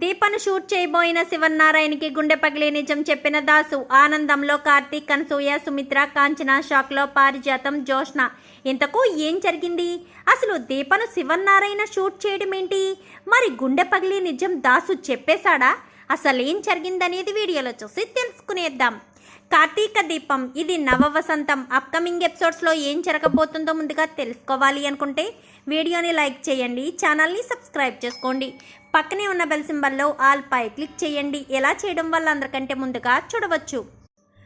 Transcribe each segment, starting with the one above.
దీపను shoot చేయబోయిన శివన్నారాయణకి గుండె పగిలి నిజం చెప్పిన దాసు. ఆనందంలో కార్తీక్ అనసూయ సుమిత్ర కాంచన షాక్లో పారిజాతం జోష్న ఇంతకు ఏం జరిగింది? అసలు దీపను శివన్నారాయణ షూట్ చేయడం ఏంటి? మరి గుండె పగిలి నిజం దాసు చెప్పేశాడా? అసలు ఏం జరిగిందనేది వీడియోలో చూసి తెలుసుకునేద్దాం. కార్తీక దీపం ఇది నవ వసంతం అప్కమింగ్ ఎపిసోడ్స్లో ఏం జరగబోతుందో ముందుగా తెలుసుకోవాలి అనుకుంటే వీడియోని లైక్ చేయండి ఛానల్ని సబ్స్క్రైబ్ చేసుకోండి. పక్కనే ఉన్న బెల్ సింబల్లో ఆల్ పై క్లిక్ చేయండి. ఎలా చేయడం వల్ల అందరికంటే ముందుగా చూడవచ్చు.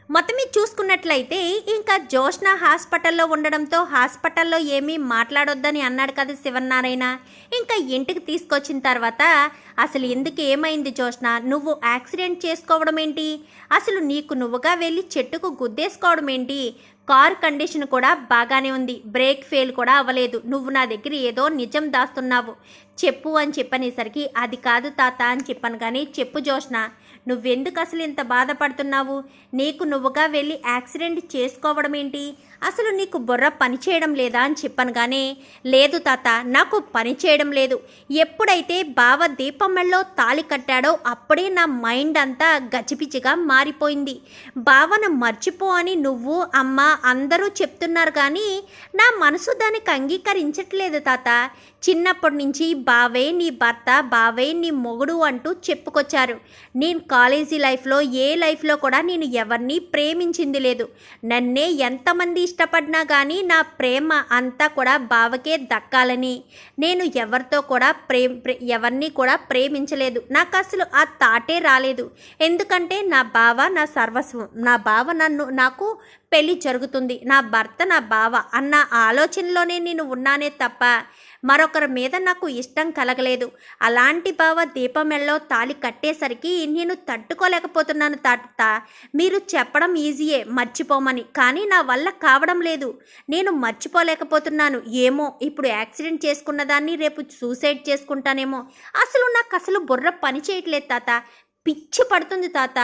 మొత్తం చూసుకున్నట్లయితే ఇంకా జోష్న హాస్పిటల్లో ఉండడంతో హాస్పిటల్లో ఏమీ మాట్లాడొద్దని అన్నాడు కదా శివనారాయణ ఇంకా ఇంటికి తీసుకొచ్చిన తర్వాత అసలు ఎందుకు ఏమైంది జోష్న నువ్వు యాక్సిడెంట్ చేసుకోవడం ఏంటి? అసలు నీకు నువ్వుగా వెళ్ళి చెట్టుకు గుద్దేసుకోవడం ఏంటి? కార్ కండిషన్ కూడా బాగానే ఉంది. బ్రేక్ ఫెయిల్ కూడా అవ్వలేదు. నువ్వు నా దగ్గర ఏదో నిజం దాస్తున్నావు. చెప్పు అని చెప్పనేసరికి అది కాదు తాత అని చెప్పాను కానీ చెప్పు జోష్న నువ్వెందుకు అసలు ఇంత బాధపడుతున్నావు? నీకు నువ్వుగా వెళ్ళి యాక్సిడెంట్ చేసుకోవడం ఏంటి అసలు నీకు బుర్ర పని చేయడం లేదా అని చెప్పాను కానీ లేదు తాత నాకు పని చేయడం లేదు. ఎప్పుడైతే బావ దీపమ్మల్లో తాళి కట్టాడో అప్పుడే నా మైండ్ అంతా గజిపిజిగా మారిపోయింది. బావను మర్చిపో అని నువ్వు అమ్మ అందరూ చెప్తున్నారు కానీ నా మనసు దానికి అంగీకరించట్లేదు తాత. చిన్నప్పటి నుంచి బావే నీ భర్త బావే నీ మొగుడు అంటూ చెప్పుకొచ్చారు. నేను కాలేజీ లైఫ్లో ఏ లైఫ్లో కూడా నేను ఎవరిని ప్రేమించింది లేదు. నన్నే ఎంతమంది ఇష్టపడినా కానీ నా ప్రేమ అంతా కూడా బావకే దక్కాలని. నేను ఎవరితో కూడా ప్రేమ ప్రే- ఎవరిని కూడా ప్రేమించలేదు. నాకు అసలు ఆ తాటే రాలేదు. ఎందుకంటే నా బావ నా సర్వస్వం నా బావ నన్ను నాకు పెళ్ళి జరుగుతుంది. నా భర్త నా బావ అన్న ఆలోచనలోనే నేను ఉన్నానే తప్ప మరొకరి మీద నాకు ఇష్టం కలగలేదు. అలాంటి బావ దీపమెల్లో తాళి కట్టేసరికి నేను తట్టుకోలేకపోతున్నాను తాత. మీరు చెప్పడం ఈజీయే మర్చిపోమని. కానీ నా వల్ల కావడం లేదు. నేను మర్చిపోలేకపోతున్నాను. ఏమో ఇప్పుడు యాక్సిడెంట్ చేసుకున్న దాన్ని రేపు సూసైడ్ చేసుకుంటానేమో. అసలు నాకు అసలు బుర్ర పని చేయట్లేదు తాత. పిచ్చి పడుతుంది తాత.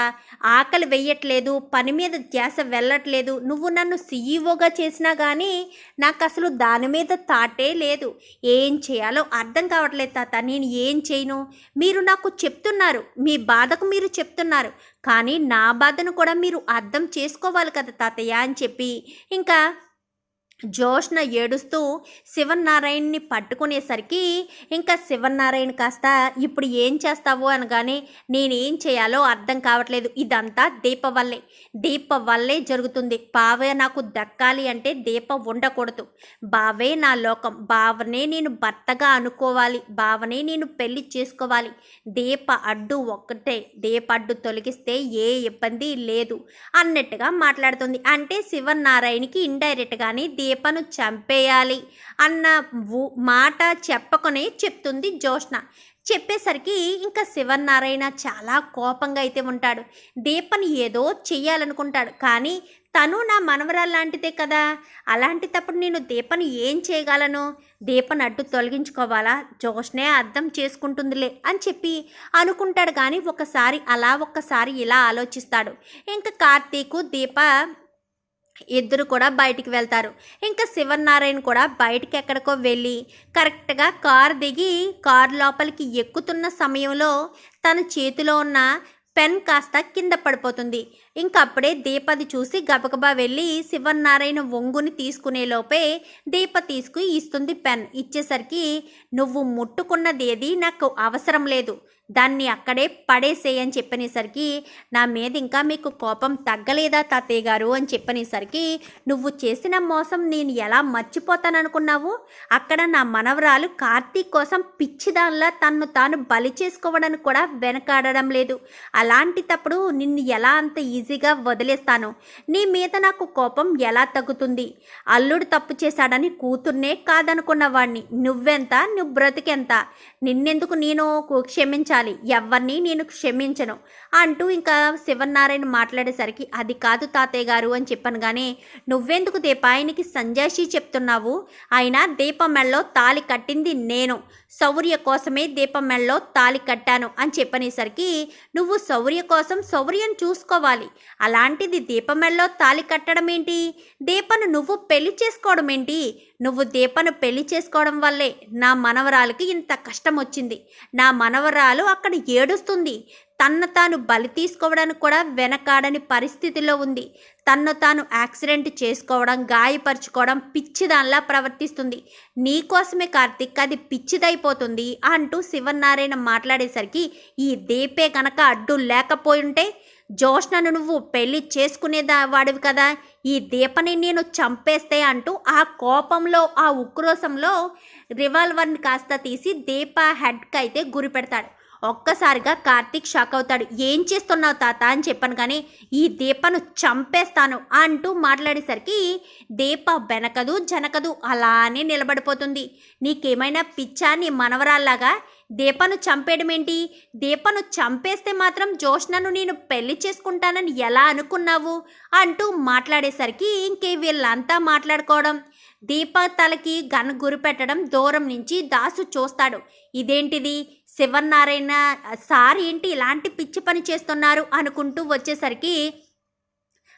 ఆకలి వెయ్యట్లేదు పని మీద ధ్యాస వెళ్ళట్లేదు. నువ్వు నన్ను సీఈఓగా చేసినా కానీ నాకు అసలు దాని మీద తాటే లేదు. ఏం చేయాలో అర్థం కావట్లేదు తాత. నేను ఏం చేయను? మీరు నాకు చెప్తున్నారు. మీ బాధకు మీరు చెప్తున్నారు. కానీ నా బాధను కూడా మీరు అర్థం చేసుకోవాలి కదా తాతయ్య అని చెప్పి. ఇంకా జోష్న ఏడుస్తూ శివనారాయణ్ని పట్టుకునేసరికి ఇంకా శివనారాయణ కాస్త ఇప్పుడు ఏం చేస్తావు అనగానే నేనేం చేయాలో అర్థం కావట్లేదు. ఇదంతా దీప వల్లే దీప వల్లే జరుగుతుంది. బావే నాకు దక్కాలి అంటే దీప ఉండకూడదు. బావే నా లోకం. బావనే నేను భర్తగా అనుకోవాలి. బావనే నేను పెళ్ళి చేసుకోవాలి. దీప అడ్డు ఒక్కటే. దీప అడ్డు తొలగిస్తే ఏ ఇబ్బంది లేదు అన్నట్టుగా మాట్లాడుతుంది. అంటే శివనారాయణకి ఇండైరెక్ట్గానే దీపను చంపేయాలి అన్న మాట చెప్పకునే చెప్తుంది జోష్న చెప్పేసరికి ఇంకా శివనారాయణ చాలా కోపంగా అయితే ఉంటాడు. దీపని ఏదో చెయ్యాలనుకుంటాడు. కానీ తను నా మనవరాలు లాంటిదే కదా. అలాంటి తప్పుడు నేను దీపను ఏం చేయగలను? దీపను అడ్డు తొలగించుకోవాలా? జోష్నే అర్థం చేసుకుంటుందిలే అని చెప్పి అనుకుంటాడు. కానీ ఒకసారి అలా ఒక్కసారి ఇలా ఆలోచిస్తాడు. ఇంకా కార్తీకు దీప ఇద్దరు కూడా బయటికి వెళ్తారు. ఇంకా శివనారాయణ కూడా బయటికి ఎక్కడికో వెళ్ళి కరెక్ట్గా కార్ దిగి కార్ లోపలికి ఎక్కుతున్న సమయంలో తన చేతిలో ఉన్న పెన్ కాస్త కింద పడిపోతుంది. ఇంకా అప్పుడే దీపది చూసి గబగబా వెళ్ళి శివనారాయణ ఒంగుని తీసుకునే లోపే దీప తీసుకు ఇస్తుంది పెన్. ఇచ్చేసరికి నువ్వు ముట్టుకున్నది ఏది నాకు అవసరం లేదు. దాన్ని అక్కడే పడేసేయని చెప్పనేసరికి నా మీద ఇంకా మీకు కోపం తగ్గలేదా తాతయ్య గారు? అని చెప్పనేసరికి నువ్వు చేసిన మోసం నేను ఎలా మర్చిపోతాననుకున్నావు? అక్కడ నా మనవరాలు కార్తీక్ కోసం పిచ్చిదానిలా తన్ను తాను బలి చేసుకోవడానికి కూడా వెనకాడడం లేదు. అలాంటి తప్పుడు నిన్ను ఎలా అంత ఈజీగా వదిలేస్తాను? నీ మీద నాకు కోపం ఎలా తగ్గుతుంది? అల్లుడు తప్పు చేశాడని కూతుర్నే కాదనుకున్నవాడిని నువ్వెంత? నువ్వు బ్రతికెంత? నిన్నెందుకు నేను క్షమించాను క్షమించాలి. ఎవరిని నేను క్షమించను అంటూ ఇంకా శివనారాయణ మాట్లాడేసరికి అది కాదు తాతయ్య గారు అని చెప్పాను కానీ నువ్వెందుకు దీపాయనికి సంజాషి చెప్తున్నావు? ఆయన దీపం తాలి తాళి కట్టింది నేను. శౌర్య కోసమే దీపమెల్లో తాలి తాళి కట్టాను అని చెప్పనేసరికి నువ్వు శౌర్య కోసం శౌర్యం చూసుకోవాలి. అలాంటిది దీపమెల్లో తాలి కట్టడం ఏంటి దీపను నువ్వు పెళ్ళి చేసుకోవడం ఏంటి నువ్వు దీపను పెళ్ళి చేసుకోవడం వల్లే నా మనవరాలకి ఇంత కష్టం వచ్చింది నా మనవరాలు అక్కడ ఏడుస్తుంది. తన్ను తాను బలి తీసుకోవడానికి కూడా వెనకాడని పరిస్థితిలో ఉంది. తన్ను తాను యాక్సిడెంట్ చేసుకోవడం గాయపరుచుకోవడం పిచ్చిదానిలా ప్రవర్తిస్తుంది. నీకోసమే కార్తిక్ అది పిచ్చిదైపోతుంది అంటూ శివనారాయణ మాట్లాడేసరికి ఈ దీపే కనుక అడ్డు లేకపోయింటే జోష్నను నువ్వు పెళ్ళి చేసుకునేదా వాడివి కదా. ఈ దీపని నేను చంపేస్తే అంటూ ఆ కోపంలో ఆ ఉక్రోషంలో రివాల్వర్ని కాస్త తీసి దీప హెడ్కి అయితే గురి పెడతాడు. ఒక్కసారిగా కార్తీక్ షాక్ అవుతాడు. ఏం చేస్తున్నావు తాత? అని చెప్పాను కానీ ఈ దీపను చంపేస్తాను అంటూ మాట్లాడేసరికి దీప వెనకదు జనకదు అలానే నిలబడిపోతుంది. నీకేమైనా పిచ్చా నీ మనవరాల్లాగా? దీపను చంపేయడం ఏంటి దీపను చంపేస్తే మాత్రం జోష్నను నేను పెళ్ళి చేసుకుంటానని ఎలా అనుకున్నావు? అంటూ మాట్లాడేసరికి ఇంకే వీళ్ళంతా మాట్లాడుకోవడం. దీప తలకి గన్ గురి పెట్టడం దూరం నుంచి దాసు చూస్తాడు. ఇదేంటిది? శివనారాయణ సార్ ఏంటి ఇలాంటి పిచ్చి పని చేస్తున్నారు? అనుకుంటూ వచ్చేసరికి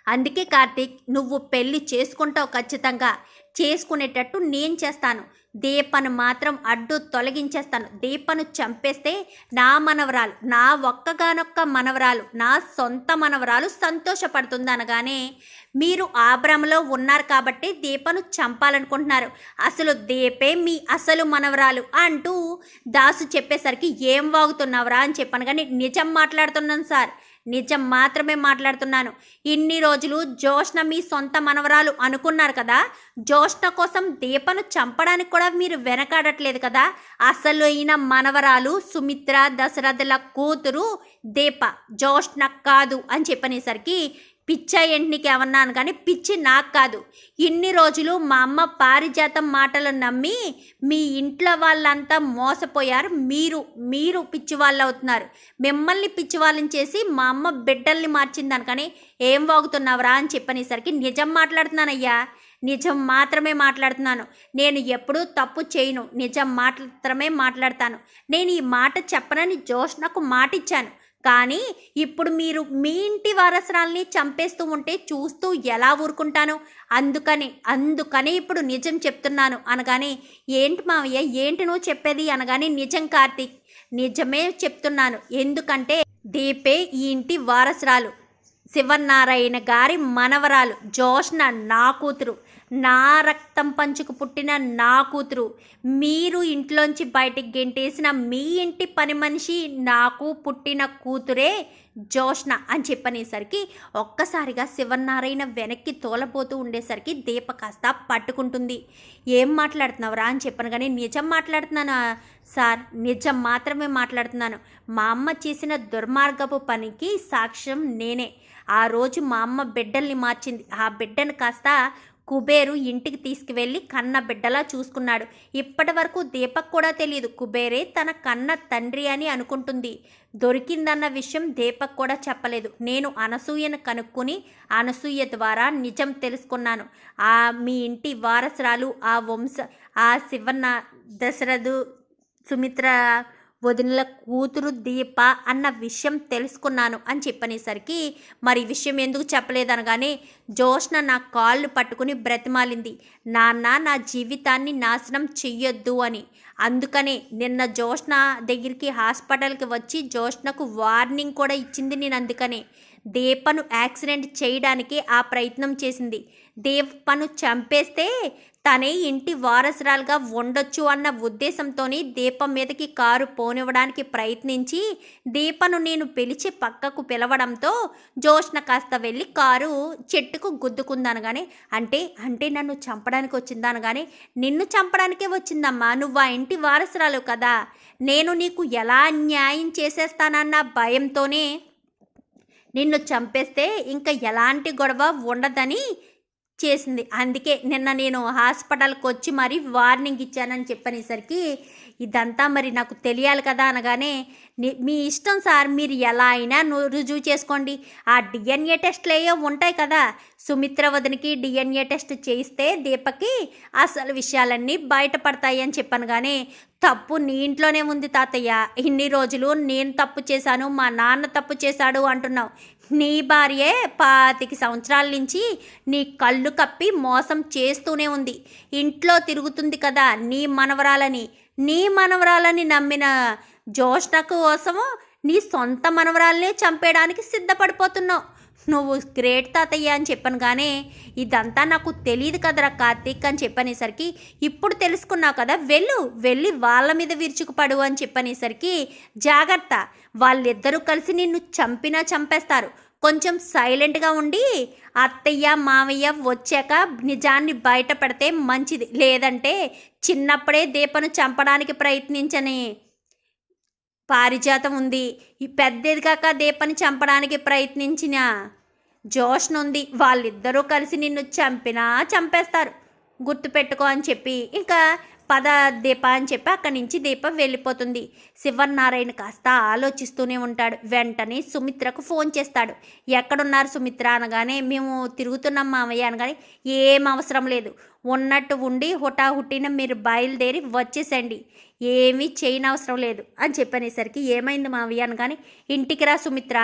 అందుకే కార్తీక్ నువ్వు పెళ్ళి చేసుకుంటావు ఖచ్చితంగా. చేసుకునేటట్టు నేను చేస్తాను. దీపను మాత్రం అడ్డు తొలగించేస్తాను. దీపను చంపేస్తే నా మనవరాలు నా ఒక్కగానొక్క మనవరాలు నా సొంత మనవరాలు సంతోషపడుతుంది అనగానే మీరు ఆబ్రహంలో ఉన్నారు కాబట్టి దీపను చంపాలనుకుంటున్నారు. అసలు దీపే మీ అసలు మనవరాలు అంటూ దాసు చెప్పేసరికి ఏం వాగుతున్నావురా అని చెప్పాను కానీ నిజం మాట్లాడుతున్నాను సార్. నిజం మాత్రమే మాట్లాడుతున్నాను. ఇన్ని రోజులు జోష్న మీ సొంత మనవరాలు అనుకున్నారు కదా? జోష్న కోసం దీపను చంపడానికి కూడా మీరు వెనకాడట్లేదు కదా? అసలు అయిన మనవరాలు సుమిత్ర దశరథుల కూతురు దీప. జోష్న కాదు అని చెప్పనేసరికి పిచ్చ ఎంటికి ఏమన్నాను కానీ పిచ్చి నాకు కాదు. ఇన్ని రోజులు మా అమ్మ పారిజాతం మాటలు నమ్మి మీ ఇంట్లో వాళ్ళంతా మోసపోయారు. మీరు మీరు పిచ్చి వాళ్ళు అవుతున్నారు. మిమ్మల్ని పిచ్చి వాళ్ళని చేసి మా అమ్మ బిడ్డల్ని మార్చిందని కానీ ఏం వాగుతున్నావురా అని చెప్పనేసరికి నిజం మాట్లాడుతున్నానయ్యా. నిజం మాత్రమే మాట్లాడుతున్నాను. నేను ఎప్పుడూ తప్పు చేయను. నిజం మాత్రమే మాట్లాడతాను. నేను ఈ మాట చెప్పనని జోష్నకు మాట ఇచ్చాను కానీ ఇప్పుడు మీరు మీ ఇంటి వారసరాల్ని చంపేస్తూ ఉంటే చూస్తూ ఎలా ఊరుకుంటాను? అందుకని అందుకని ఇప్పుడు నిజం చెప్తున్నాను అనగానే ఏంటి మావయ్య ఏంటి నువ్వు చెప్పేది? అనగానే నిజం కార్తీక్ నిజమే చెప్తున్నాను. ఎందుకంటే దీపే ఈ ఇంటి వారసురాలు. శివనారాయణ గారి మనవరాలు. జోష్న నా కూతురు. నా రక్తం పంచుకు పుట్టిన నా కూతురు. మీరు ఇంట్లోంచి బయటికి గెంటేసిన మీ ఇంటి పని మనిషి నాకు పుట్టిన కూతురే జోష్న అని చెప్పనేసరికి ఒక్కసారిగా శివనారాయణ వెనక్కి తోలబోతూ ఉండేసరికి దీప కాస్త పట్టుకుంటుంది. ఏం మాట్లాడుతున్నావురా అని చెప్పను కానీ నిజం మాట్లాడుతున్నాను? సార్ నిజం మాత్రమే మాట్లాడుతున్నాను. మా అమ్మ చేసిన దుర్మార్గపు పనికి సాక్ష్యం నేనే. ఆ రోజు మా అమ్మ బిడ్డల్ని మార్చింది. ఆ బిడ్డను కాస్త కుబేరు ఇంటికి తీసుకువెళ్ళి కన్న బిడ్డలా చూసుకున్నాడు. ఇప్పటి వరకు దీపక్ కూడా తెలియదు కుబేరే తన కన్న తండ్రి అని అనుకుంటుంది. దొరికిందన్న విషయం దీపక్ కూడా చెప్పలేదు. నేను అనసూయను కనుక్కొని అనసూయ ద్వారా నిజం తెలుసుకున్నాను. ఆ మీ ఇంటి వారసురాలు ఆ వంశ ఆ శివన్న దశరథు సుమిత్ర వదినల కూతురు దీప అన్న విషయం తెలుసుకున్నాను అని చెప్పనేసరికి మరి విషయం ఎందుకు చెప్పలేదనగానే జోష్న నా కాళ్ళు పట్టుకుని బ్రతిమాలింది. నాన్న నా జీవితాన్ని నాశనం చెయ్యొద్దు అని. అందుకనే నిన్న జోష్న దగ్గరికి హాస్పిటల్కి వచ్చి జోష్నకు వార్నింగ్ కూడా ఇచ్చింది నేను అందుకనే. దీపను యాక్సిడెంట్ చేయడానికి ఆ ప్రయత్నం చేసింది. దీపను చంపేస్తే తనే ఇంటి వారసురాలుగా ఉండొచ్చు అన్న ఉద్దేశంతోనే దీపం మీదకి కారు పోనివ్వడానికి ప్రయత్నించి దీపను నేను పిలిచి పక్కకు పిలవడంతో జోష్న కాస్త వెళ్ళి కారు చెట్టుకు గుద్దుకుందాను కానీ అంటే అంటే నన్ను చంపడానికి వచ్చిందాను కానీ నిన్ను చంపడానికే వచ్చిందమ్మా నువ్వు ఆ ఇంటి వారసురాలు కదా నేను నీకు ఎలా న్యాయం చేసేస్తానన్న భయంతోనే నిన్ను చంపేస్తే ఇంకా ఎలాంటి గొడవ ఉండదని చేసింది. అందుకే నిన్న నేను హాస్పిటల్కి వచ్చి మరీ వార్నింగ్ ఇచ్చానని చెప్పనేసరికి ఇదంతా మరి నాకు తెలియాలి కదా అనగానే మీ ఇష్టం సార్ మీరు ఎలా అయినా రుజువు చేసుకోండి. ఆ డిఎన్ఏ టెస్ట్లు ఏవో ఉంటాయి కదా. సుమిత్ర వదనికి డిఎన్ఏ టెస్ట్ చేయిస్తే దీపకి అసలు విషయాలన్నీ బయటపడతాయి అని చెప్పాను కానీ తప్పు నీ ఇంట్లోనే ఉంది తాతయ్య. ఇన్ని రోజులు నేను తప్పు చేశాను మా నాన్న తప్పు చేశాడు అంటున్నావు. నీ భార్యే పాతిక సంవత్సరాల నుంచి నీ కళ్ళు కప్పి మోసం చేస్తూనే ఉంది. ఇంట్లో తిరుగుతుంది కదా నీ మనవరాలని. నీ మనవరాలని నమ్మిన జోష్ణ కోసము నీ సొంత మనవరాలనే చంపేయడానికి సిద్ధపడిపోతున్నావు. నువ్వు గ్రేట్ తాతయ్య అని చెప్పాను కానీ ఇదంతా నాకు తెలియదు కదరా కార్తీక్ అని చెప్పనేసరికి ఇప్పుడు తెలుసుకున్నావు కదా వెళ్ళు వెళ్ళి వాళ్ళ మీద విరుచుకుపడు అని చెప్పనేసరికి జాగ్రత్త. వాళ్ళిద్దరూ కలిసి నిన్ను చంపినా చంపేస్తారు. కొంచెం సైలెంట్గా ఉండి అత్తయ్య మావయ్య వచ్చాక నిజాన్ని బయట పెడితే మంచిది. లేదంటే చిన్నప్పుడే దీపను చంపడానికి ప్రయత్నించని పారిజాతం ఉంది. ఈ పెద్దది కాక దీపని చంపడానికి ప్రయత్నించిన జోష్న ఉంది. వాళ్ళిద్దరూ కలిసి నిన్ను చంపినా చంపేస్తారు. గుర్తుపెట్టుకో అని చెప్పి. ఇంకా పద దీప అని చెప్పి అక్కడి నుంచి దీప వెళ్ళిపోతుంది. శివనారాయణ కాస్త ఆలోచిస్తూనే ఉంటాడు. వెంటనే సుమిత్రకు ఫోన్ చేస్తాడు. ఎక్కడున్నారు సుమిత్ర? అనగానే మేము తిరుగుతున్నాం మామయ్య అనగానే ఏం అవసరం లేదు. ఉన్నట్టు ఉండి హుటాహుటిన మీరు బయలుదేరి వచ్చేసండి. ఏమీ చేయనవసరం లేదు అని చెప్పనేసరికి ఏమైంది మావయ్య అనగానే ఇంటికి రా సుమిత్ర.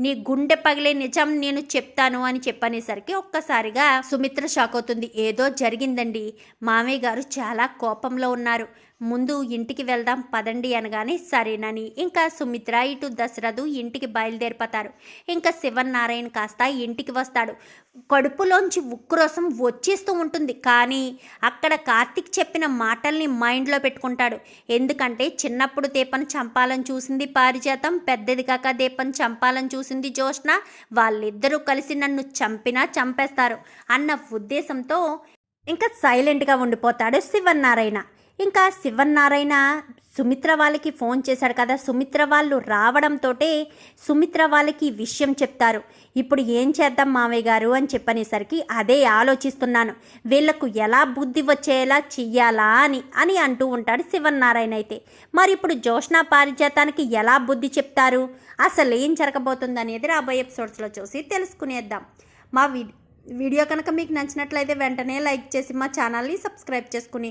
నీ గుండె పగిలే నిజం నేను చెప్తాను అని చెప్పనేసరికి ఒక్కసారిగా సుమిత్ర షాక్ అవుతుంది. ఏదో జరిగిందండి. మామయ్య గారు చాలా కోపంలో ఉన్నారు. ముందు ఇంటికి వెళ్దాం పదండి అనగానే సరేనని ఇంకా సుమిత్ర ఇటు దశరథు ఇంటికి బయలుదేరిపోతారు. ఇంకా శివనారాయణ కాస్త ఇంటికి వస్తాడు. కడుపులోంచి ఉక్రోసం వచ్చేస్తూ ఉంటుంది. కానీ అక్కడ కార్తిక్ చెప్పిన మాటల్ని మైండ్లో పెట్టుకుంటాడు. ఎందుకంటే చిన్నప్పుడు దీపను చంపాలని చూసింది పారిజాతం పెద్దది కాక దీపను చంపాలని చూసింది జోష్న వాళ్ళిద్దరూ కలిసి నన్ను చంపినా చంపేస్తారు అన్న ఉద్దేశంతో ఇంకా సైలెంట్గా ఉండిపోతాడు శివనారాయణ ఇంకా శివన్నారాయణ సుమిత్ర వాళ్ళకి ఫోన్ చేశాడు కదా. సుమిత్ర వాళ్ళు రావడంతో సుమిత్ర వాళ్ళకి విషయం చెప్తారు. ఇప్పుడు ఏం చేద్దాం మావయ్య గారు అని చెప్పనేసరికి అదే ఆలోచిస్తున్నాను. వీళ్ళకు ఎలా బుద్ధి వచ్చేలా చెయ్యాలా అని అని అంటూ ఉంటాడు శివన్నారాయణ అయితే. మరి ఇప్పుడు జోష్నా పారిజాతానికి ఎలా బుద్ధి చెప్తారు? అసలు ఏం జరగబోతుంది అనేది రాబోయే ఎపిసోడ్స్లో చూసి తెలుసుకునేద్దాం. మా వీడియో కనుక మీకు నచ్చినట్లయితే వెంటనే లైక్ చేసి మా ఛానల్ని సబ్స్క్రైబ్ చేసుకుని